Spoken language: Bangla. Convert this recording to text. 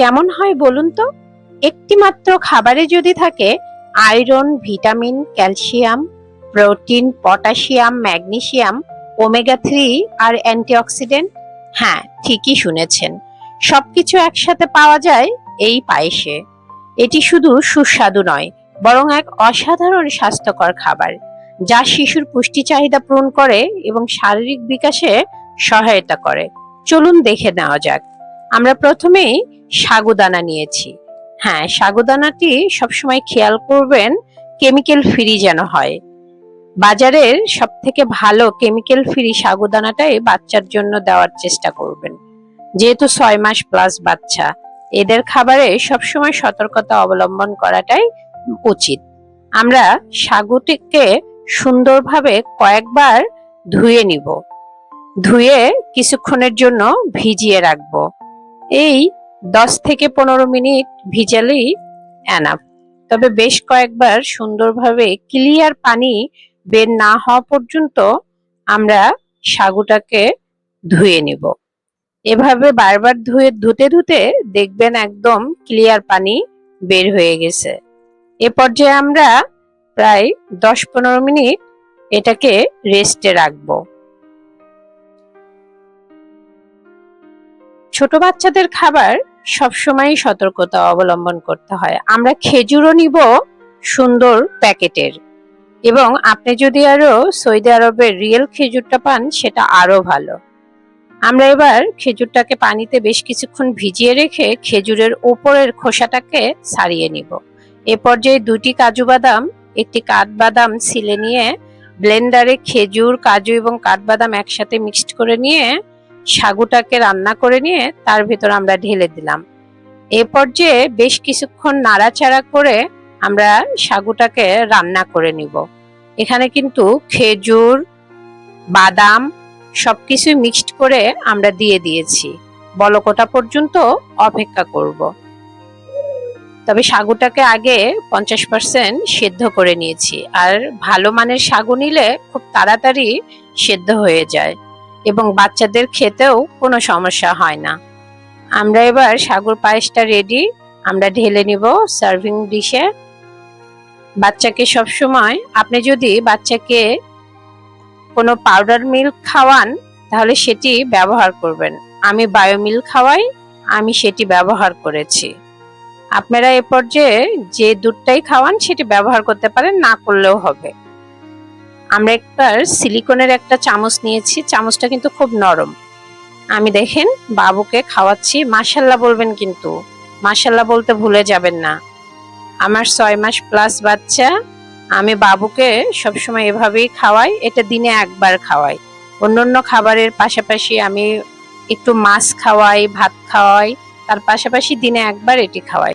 কেমন হয় বলুন তো? একটি মাত্র খাবারে যদি থাকে, iron, vitamin, calcium, protein, potassium magnesium omega three আর অ্যান্টিঅক্সিডেন্ট। হ্যাঁ ঠিকই শুনেছেন। সবকিছু একসাথে পাওয়া যায় এই পায়েসে। এটি শুধু সুস্বাদু নয়, বরং এক অসাধারণ স্বাস্থ্যকর খাবার, যা শিশুর পুষ্টি চাহিদা পূরণ করে এবং শারীরিক বিকাশে সহায়তা করে। চলুন দেখে নেওয়া যাক। আমরা প্রথমেই সাগুদানা নিয়েছি। হ্যাঁ সাগুদানাটি সবসময় খেয়াল করবেন কেমিক্যাল ফ্রি যেন হয়। বাজারের সব থেকে ভালো কেমিক্যাল ফ্রি সাগুদানাটাই বাচ্চার জন্য দেওয়ার চেষ্টা করবেন। যেহেতু ছয় মাস প্লাস বাচ্চা, এদের খাবারে সবসময় সতর্কতা অবলম্বন করাটাই উচিত। আমরা সাগুটিকে সুন্দরভাবে কয়েকবার ধুয়ে নিব। ধুয়ে কিছুক্ষণের জন্য ভিজিয়ে রাখব। এই দশ থেকে পনেরো মিনিট ভিজালেই এনাফ তবে বেশ কয়েকবার সুন্দরভাবে ক্লিয়ার পানি বের না হওয়া পর্যন্ত আমরা সাগুটাকে ধুয়ে নিব। এভাবে বারবার ধুয়ে, ধুতে ধুতে দেখবেন একদম ক্লিয়ার পানি বের হয়ে গেছে। এ পর্যায়ে আমরা প্রায় দশ পনেরো মিনিট এটাকে রেস্টে রাখব। ছোট বাচ্চাদের খাবার সবসময় সতর্কতা অবলম্বন করতে হয়। আমরা খেজুরও নিব সুন্দর প্যাকেটের। এবং আপনি যদি আরও সৌদি আরবের রিয়েল খেজুরটা পান, সেটা আরও ভালো। আমরা এবার খেজুরটাকে পানিতে বেশ কিছুক্ষণ ভিজিয়ে রেখে খেজুরের উপরের খোসাটাকে ছাড়িয়ে নিব। এ পর্যায়ে দুটি কাজু বাদাম, একটি কাঠবাদাম ছিলে নিয়ে ব্লেন্ডারে খেজুর, কাজু এবং কাঠবাদাম একসাথে মিক্সড করে নিয়ে সাগুটাকে রান্না করে নিয়ে তার ভেতর আমরা ঢেলে দিলাম। এ পর্যায়ে বেশ কিছুক্ষণ নাড়াচাড়া করে আমরা সাগুটাকে রান্না করে নিব। এখানে কিন্তু খেজুর, বাদাম সবকিছুই মিক্সড করে আমরা দিয়ে দিয়েছি। বলকোটা পর্যন্ত অপেক্ষা করব। তবে সাগুটাকে আগে পঞ্চাশ পার্সেন্ট সেদ্ধ করে নিয়েছি। আর ভালো মানের সাগু নিলে খুব তাড়াতাড়ি সেদ্ধ হয়ে যায়। এবং বাচ্চাদের খেতেও কোনো সমস্যা হয় না। আমরা এবার সাগর পায়েসটা রেডি আমরা ঢেলে নিব সার্ভিং ডিশে বাচ্চাকে সব সময় আপনি যদি বাচ্চাকে কোনো পাউডার মিল্ক খাওয়ান, তাহলে সেটি ব্যবহার করবেন। আমি বায়ো মিল্ক খাওয়াই, আমি সেটি ব্যবহার করেছি। আপনারা এ পর্যায়ে যে দুধটাই খাওয়ান, সেটি ব্যবহার করতে পারেন, না করলেও হবে। আমরা একবার সিলিকনের একটা চামচ নিয়েছি, চামচটা কিন্তু খুব নরম। আমি দেখেন, বাবুকে খাওয়াচ্ছি মাসাল্লাহ বলবেন কিন্তু মাসাল্লাহ বলতে ভুলে যাবেন না। আমার ছয় মাস প্লাস বাচ্চা, আমি বাবুকে সবসময় এভাবেই খাওয়াই, এটা দিনে একবার খাওয়াই। অন্য অন্য খাবারের পাশাপাশি আমি একটু মাছ খাওয়াই, ভাত খাওয়াই, তার পাশাপাশি দিনে একবার এটি খাওয়াই।